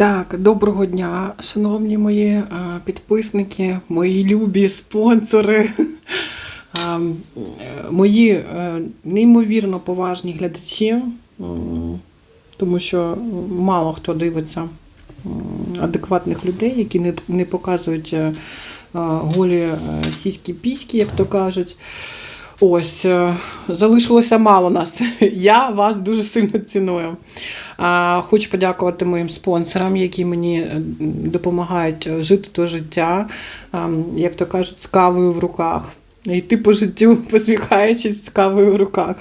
Так, доброго дня, шановні мої е, підписники, мої любі спонсори, е, е, мої неймовірно поважні глядачі, тому що мало хто дивиться адекватних людей, які не, показують голі сіські піськи, як то кажуть. Ось, залишилося мало нас. Я вас дуже сильно ціную. Хочу подякувати моїм спонсорам, які мені е, допомагають жити то життя, як то кажуть, з кавою в руках. Йти по життю, посміхаючись з кавою в руках.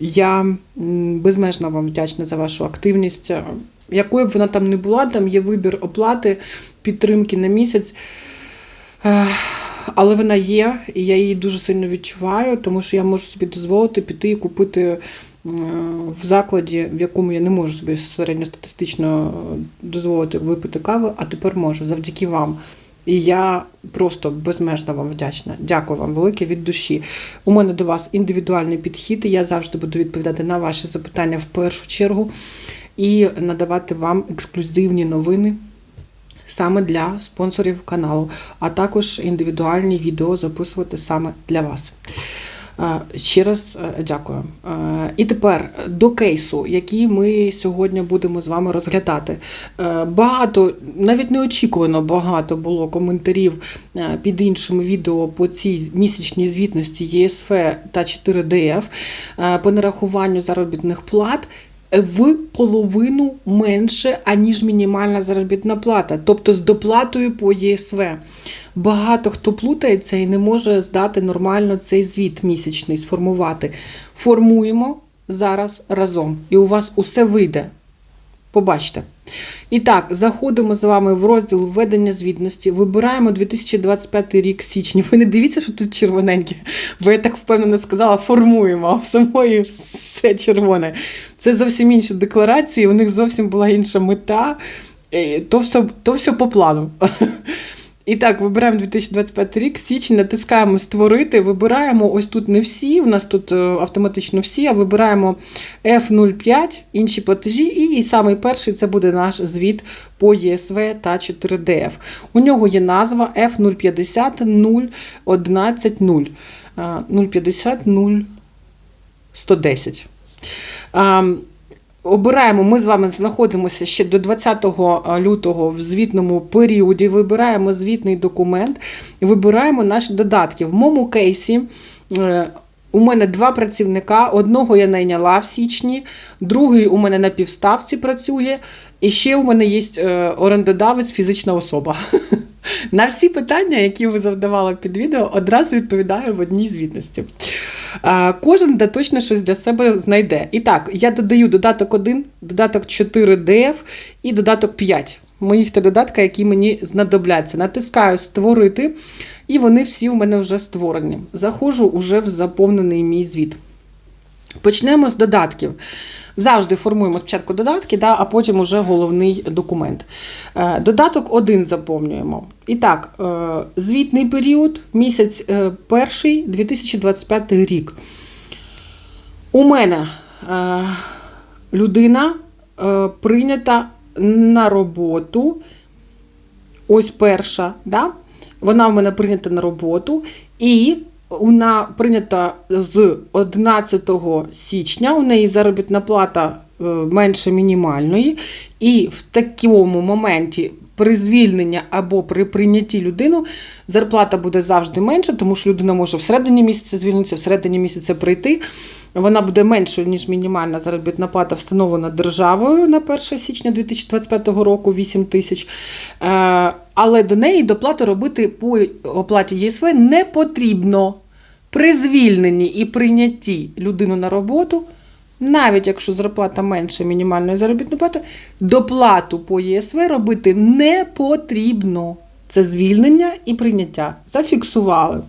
Я безмежно вам вдячна за вашу активність. Якою б вона там не була, там є вибір оплати, підтримки на місяць. Але вона є, і я її дуже сильно відчуваю, тому що я можу собі дозволити піти і купити е, в закладі, в якому я не можу собі середньостатистично дозволити випити каву, а тепер можу завдяки вам. І я просто безмежно вам вдячна. Дякую вам велике від душі. У мене до вас індивідуальний підхід. Я завжди буду відповідати на ваші запитання в першу чергу і надавати вам ексклюзивні новини саме для спонсорів каналу, а також індивідуальні відео записувати саме для вас. Ще раз е, дякую. Е, І тепер до кейсу, який ми сьогодні будемо з вами розглядати. Е, Багато, навіть неочікувано багато було коментарів під іншими відео по цій місячній звітності ЄСФ та 4ДФ е, по нарахуванню заробітних плат в половину менше, аніж мінімальна заробітна плата, тобто з доплатою по ЄСВ. Багато хто плутається і не може здати нормально цей звіт місячний, сформувати. Формуємо зараз разом, і у вас усе вийде. Побачите. І так, заходимо з вами в розділ введення звітності. Вибираємо 2025 рік січня. Ви не дивіться, що тут червоненьке, бо я так впевнено сказала, формуємо, а в самої все червоне. Це зовсім інші декларації, у них зовсім була інша мета. Е, То все, то все по плану. І так, вибираємо 2025 рік, січень, натискаємо Створити, вибираємо ось тут не всі, у нас тут е, автоматично всі, а вибираємо F05, інші платежі, і самий перший це буде наш звіт по ЄСВ та 4ДФ. У нього є назва F050 011 0. 050 0110. Ам, Обираємо, ми з вами знаходимося ще до 20 лютого в звітному періоді. Вибираємо звітний документ, вибираємо наші додатки. В моєму кейсі е, у мене два працівника. Одного я найняла в січні, другий у мене на півставці працює. І ще у мене є е, орендодавець, фізична особа. На всі питання, які ви завдавали під відео, одразу відповідаю в одній звітності. Кожен де точно щось для себе знайде. І так, я додаю додаток 1, додаток 4 DF і додаток 5. Моїх та додатка, які мені знадобляться. Натискаю Створити, і вони всі у мене вже створені. Заходжу уже в заповнений мій звіт. Почнемо з додатків. Завжди формуємо спочатку додатки, да, а потім уже головний документ. Е, Додаток 1 заповнюємо. І так, е, звітний період, місяць е, перший 2025 рік. У мене людина прийнята на роботу. Ось перша, да? вона в мене прийнята на роботу, і вона прийнята з 11 січня. У неї заробітна плата е, менше мінімальної, і в такому моменті. При звільненні або при прийнятті людину зарплата буде завжди менша, тому що людина може в середині місяця звільнитися, в середині місяця прийти. Вона буде меншою, ніж мінімальна заробітна плата, встановлена державою на 1 січня 2025 року 8 тисяч. Але до неї доплату робити по оплаті ЄСВ не потрібно. При звільненні і прийнятті людину на роботу, навіть якщо зарплата менше мінімальної заробітної плати, доплату по ЄСВ робити не потрібно. Це звільнення і прийняття. Зафіксували.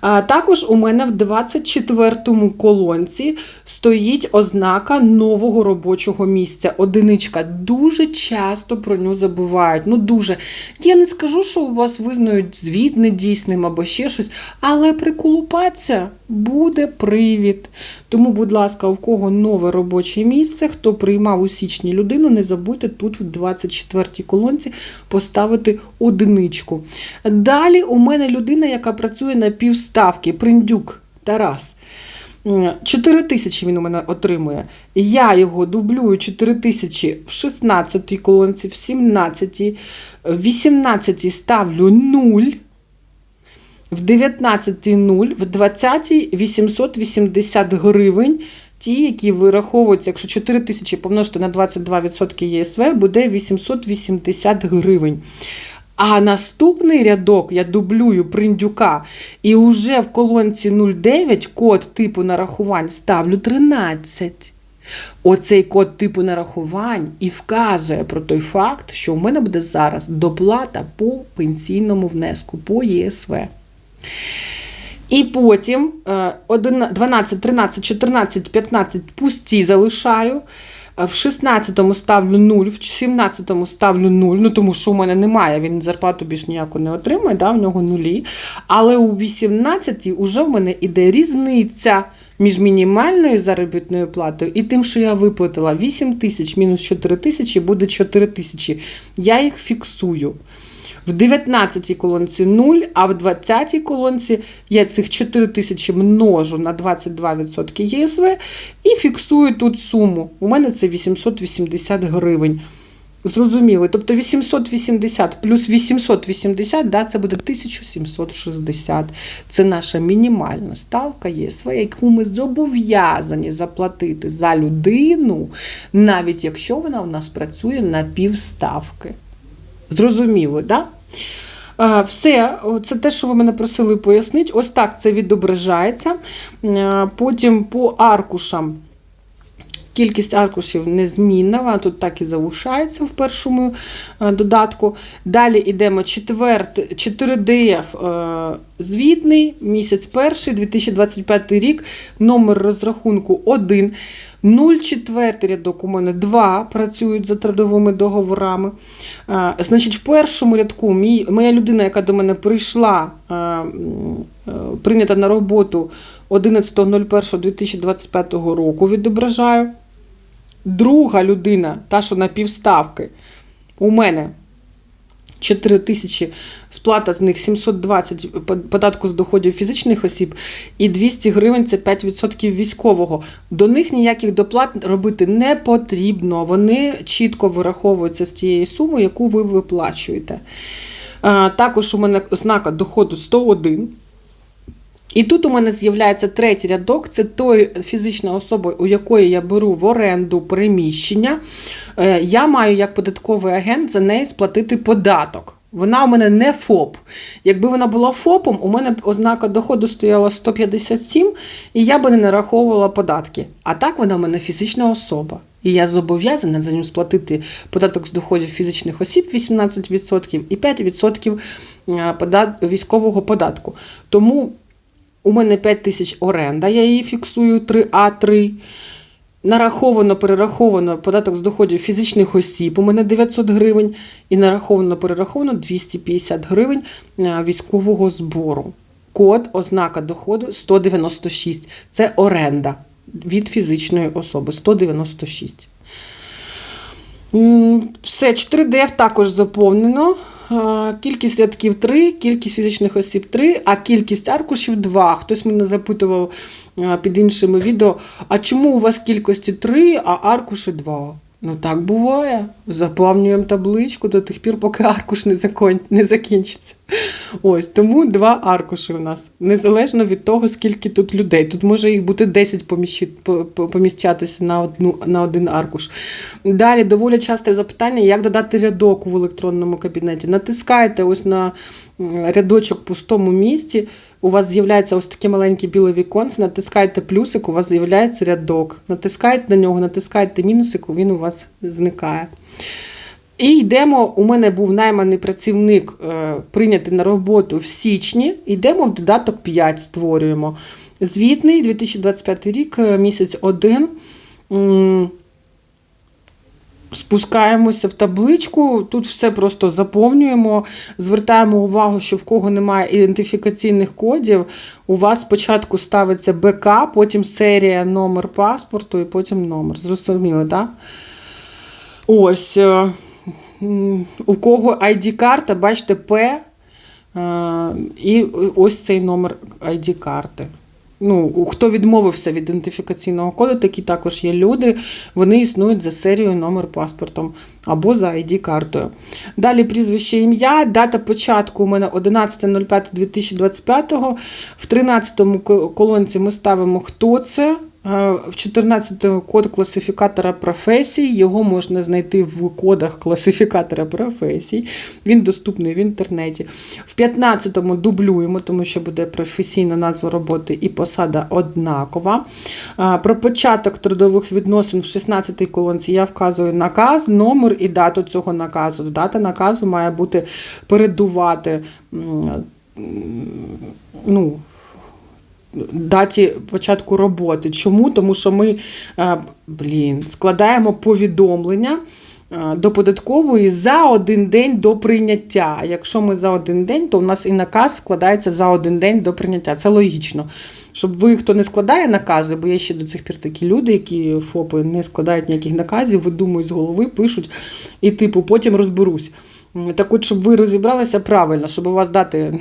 Також у мене в 24-му колонці стоїть ознака нового робочого місця. Одиничка. Дуже часто про нього забувають. Ну дуже. Я не скажу, що у вас визнають звіт недійсним або ще щось, але приколупатися буде привід. Тому, будь ласка, у кого нове робоче місце, хто приймав у січні людину, не забудьте тут в 24-й колонці поставити одиничку. Далі у мене людина, яка працює на півставки, Приндюк Тарас. 4 тисячі він у мене отримує. Я його дублюю 4 тисячі в 16 колонці, в 17, в 18 ставлю 0, в 19 0, в 20-й 880 гривень. Ті, які вираховуються, якщо 4 тисячі помножити на 22% ЄСВ, буде 880 гривень. А наступний рядок я дублюю приндюка, і вже в колонці 09 код типу нарахувань ставлю 13. Оцей код типу нарахувань і вказує про той факт, що в мене буде зараз доплата по пенсійному внеску, по ЄСВ. І потім е, 11, 12, 13, 14, 15 пусті залишаю. В 16-му ставлю 0, в 17-му ставлю 0, ну тому що у мене немає, він зарплату більш ніяку не отримує, да, в нього нулі. Але у 18-й вже в мене іде різниця між мінімальною заробітною платою і тим, що я виплатила 8 тисяч мінус 4 тисячі, буде 4 тисячі. Я їх фіксую. В 19 колонці 0, а в 20 колонці я цих 4 тисячі множу на 22% ЄСВ і фіксую тут суму. У мене це 880 гривень. Зрозуміли. Тобто 880 плюс 880, да, це буде 1760. Це наша мінімальна ставка ЄСВ, яку ми зобов'язані заплатити за людину, навіть якщо вона у нас працює на півставки. Зрозуміло? Да? Все, це те, що ви мене просили пояснити. Ось так це відображається. Потім по аркушам. Кількість аркушів незмінна, вона тут так і залишається в першому додатку. Далі йдемо 4DF е, звітний, місяць перший, 2025 рік, номер розрахунку 1. 0,4 рядок у мене 2 працюють за трудовими договорами. Е, Значить, в першому рядку мій, моя людина, яка до мене прийшла, е, е, прийнята на роботу 11.01.2025 року, відображаю. Друга людина, та, що на півставки, у мене 4 тисячі, сплата з них 720 податку з доходів фізичних осіб і 200 гривень це 5% військового. До них ніяких доплат робити не потрібно. Вони чітко вираховуються з тієї суми, яку ви виплачуєте. Також у мене ознака доходу 101. І тут у мене з'являється третій рядок це той фізична особа, у якої я беру в оренду приміщення. Е, Я маю як податковий агент за неї сплатити податок. Вона у мене не ФОП. Якби вона була ФОПом, у мене ознака доходу стояла 157, і я би не нараховувала податки. А так вона у мене фізична особа. І я зобов'язана за нього сплатити податок з доходів фізичних осіб 18% і 5% подат- військового податку. Тому у мене 5 тисяч оренда, я її фіксую 3А3. Нараховано, перераховано податок з доходів фізичних осіб, у мене 900 гривень, і нараховано, перераховано 250 гривень е, військового збору. Код, ознака доходу 196. Це оренда від фізичної особи 196. Все, 4DF також заповнено. Е, Кількість рядків 3, кількість фізичних осіб 3, а кількість аркушів 2. Хтось мене запитував е, під іншими відео, а чому у вас кількості 3, а аркуші 2? Ну так буває. Заповнюємо табличку до тих пір, поки аркуш не, закон... не закінчиться. Ось тому два аркуші у нас. Незалежно від того, скільки тут людей. Тут може їх бути 10 поміщи... по- по- на, одну... на один аркуш. Далі доволі часте запитання, як додати рядок в електронному кабінеті. Натискаєте ось на рядочок пустому місці. У вас з'являється ось таке маленьке біле віконце, натискаєте плюсик, у вас з'являється рядок. Натискаєте на нього, натискаєте мінусик, він у вас зникає. І йдемо. У мене був найманий працівник е, прийнятий на роботу в січні. Йдемо в додаток 5, створюємо. Звітний 2025 рік, е, місяць 1. Спускаємося в табличку, тут все просто заповнюємо, звертаємо увагу, що в кого немає ідентифікаційних кодів, у вас спочатку ставиться БК, потім серія, номер паспорту і потім номер. Зрозуміли, так? Ось. е, У кого ID-карта, бачите, П. е, І ось цей номер ID-карти. Ну, хто відмовився від ідентифікаційного коду, такі також є люди. Вони існують за серією номер паспортом або за ID-картою. Далі прізвище ім'я, дата початку у мене 11.05.2025. В 13 колонці ми ставимо хто це. Е, В 14 код класифікатора професій. Його можна знайти в кодах класифікатора професій. Він доступний в інтернеті. В 15-му дублюємо, тому що буде професійна назва роботи і посада однакова. Е, Про початок трудових відносин в 16-й колонці я вказую наказ, номер і дату цього наказу. Дата наказу має бути передувати. Ну, даті початку роботи. Чому? Тому що ми е, блін, складаємо повідомлення е, до податкової за один день до прийняття. Якщо ми за один день, то у нас і наказ складається за один день до прийняття. Це логічно. Щоб ви, хто не складає накази, бо є ще до цих пір такі люди, які ФОПи не складають ніяких наказів, видумують з голови, пишуть і типу потім розберусь. Так от, щоб ви розібралися правильно, щоб у вас дати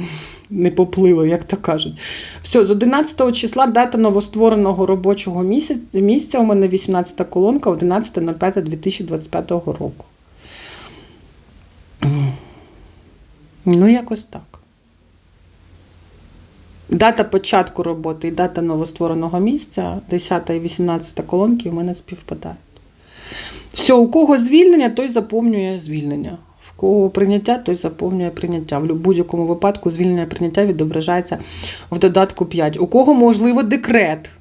не поплили, як то кажуть. Все, з 11 числа дата новоствореного робочого місця у мене 18 колонка, 11.05.2025 року. Ну, якось так. Дата початку роботи і дата новоствореного місця, 10 і 18 колонки у мене співпадають. Все, у кого звільнення, той заповнює звільнення. Кого прийняття, той заповнює прийняття. В будь-якому випадку звільнення прийняття відображається в додатку 5. У кого можливо декрет.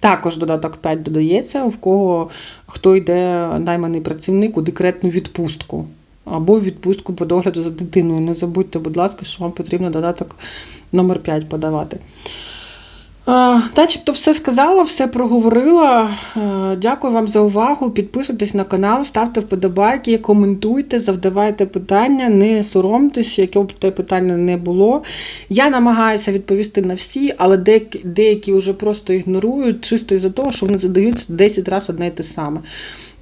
Також додаток 5 додається, в кого хто йде найманий працівник у декретну відпустку або відпустку по догляду за дитиною. Не забудьте, будь ласка, що вам потрібно додаток номер 5 подавати. Е, Начебто все сказала, все проговорила. Е, Дякую вам за увагу. Підписуйтесь на канал, ставте вподобайки, коментуйте, завдавайте питання, не соромтесь, яке б те питання не було. Я намагаюся відповісти на всі, але деякі, деякі вже просто ігнорують, чисто із-за того, що вони задаються 10 разів одне і те саме.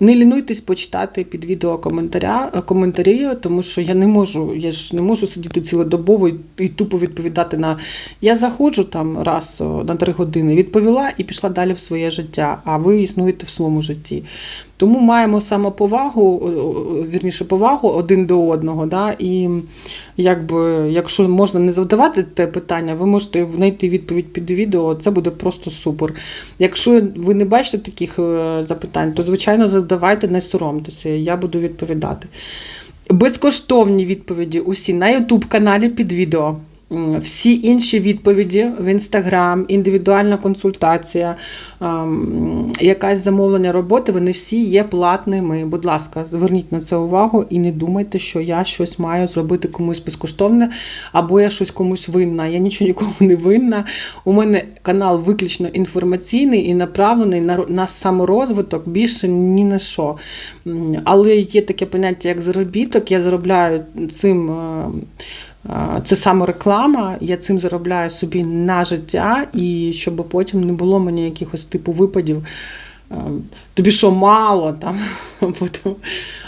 Не лінуйтесь почитати під відео коментаря, коментарі, тому що я не можу, я ж не можу сидіти цілодобово і, і тупо відповідати на. Я заходжу там раз на три години, відповіла і пішла далі в своє життя, а ви існуєте в своєму житті. Тому маємо самоповагу, вірніше, повагу один до одного. Да? І якби, якщо можна не завдавати те питання, ви можете знайти відповідь під відео, це буде просто супер. Якщо ви не бачите таких е, запитань, то звичайно задавайте, не соромтеся, я буду відповідати. Безкоштовні відповіді усі на YouTube каналі під відео. Всі інші відповіді в інстаграм, індивідуальна консультація, ем, якась замовлення роботи, вони всі є платними. Будь ласка, зверніть на це увагу і не думайте, що я щось маю зробити комусь безкоштовне, або я щось комусь винна. Я нічого нікому не винна. У мене канал виключно інформаційний і направлений на, на саморозвиток більше ні на що. Але є таке поняття, як заробіток. Я заробляю цим. Це саме реклама, я цим заробляю собі на життя, і щоб потім не було мені якихось типу випадів. Тобі що мало там, або там,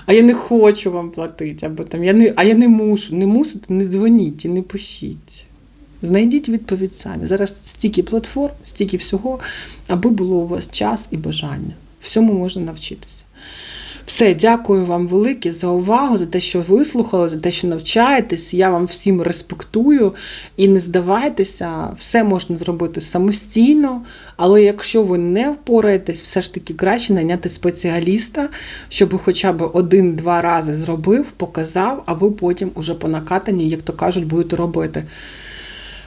а я не хочу вам платити, або там я не, а я не мушу. Не мусите, не дзвоніть і не пишіть. Знайдіть відповідь самі. Зараз стільки платформ, стільки всього, аби було у вас час і бажання. Всьому можна навчитися. Все, дякую вам велике за увагу, за те, що вислухали, за те, що навчаєтесь. Я вам всім респектую і не здавайтеся, все можна зробити самостійно, але якщо ви не впораєтесь, все ж таки краще найняти спеціаліста, щоб хоча б один-два рази зробив, показав, а ви потім уже по накатанні, як то кажуть, будете робити.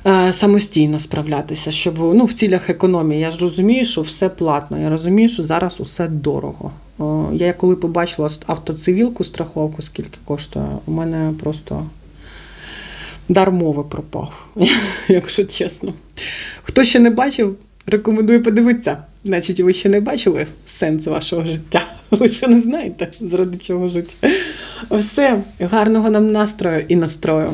Е, Самостійно справлятися, щоб ну, в цілях економії. Я ж розумію, що все платно. Я розумію, що зараз усе дорого. О, Я коли побачила автоцивілку, страховку, скільки коштує, у мене просто дар мови пропав, якщо чесно. Хто ще не бачив, рекомендую подивитися. Значить, ви ще не бачили сенс вашого життя. Ви ще не знаєте, заради чого жити. Все, гарного нам настрою і настрою.